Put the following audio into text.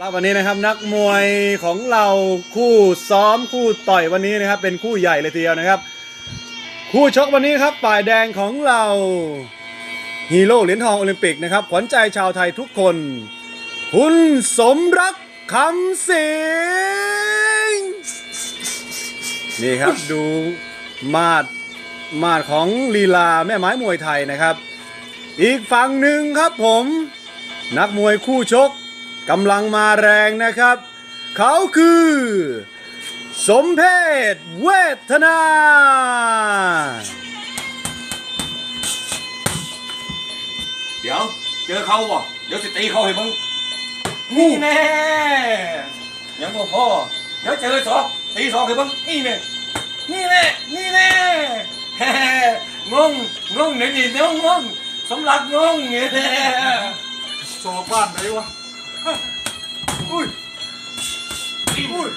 แล้ววันนี้นะครับนักมวยของเราคู่ซ้อมคู่ต่อยวันนี้นะครับ เป็นคู่ใหญ่เลยทีเดียวนะครับ คู่ชกวันนี้ครับฝ่ายแดงของเราฮีโร่เหรียญทองโอลิมปิกนะครับขวัญใจชาวไทยทุกคน คุณสมรักคำสิงนี่ครับดูมาดมาดของลีลาแม่ไม้มวยไทยนะครับ อีกฝั่งหนึ่งครับผม นักมวยคู่ชก กำลังมาแรงนะครับ เขาคือ สมเพศเวทนาเดี๋ยวเจอเขาบ่เดี๋ยวจะตีเขาให้มึงนี่แน่ยังบ่พอเดี๋ยวเจอสองตีสองให้มึงนี่แน่นี่แน่นี่แน่แฮ่งงงงเนี่ยนี่งงงงสำลักงงเนี่ยสอบบ้านไหนวะ อุ้ยอุ้ย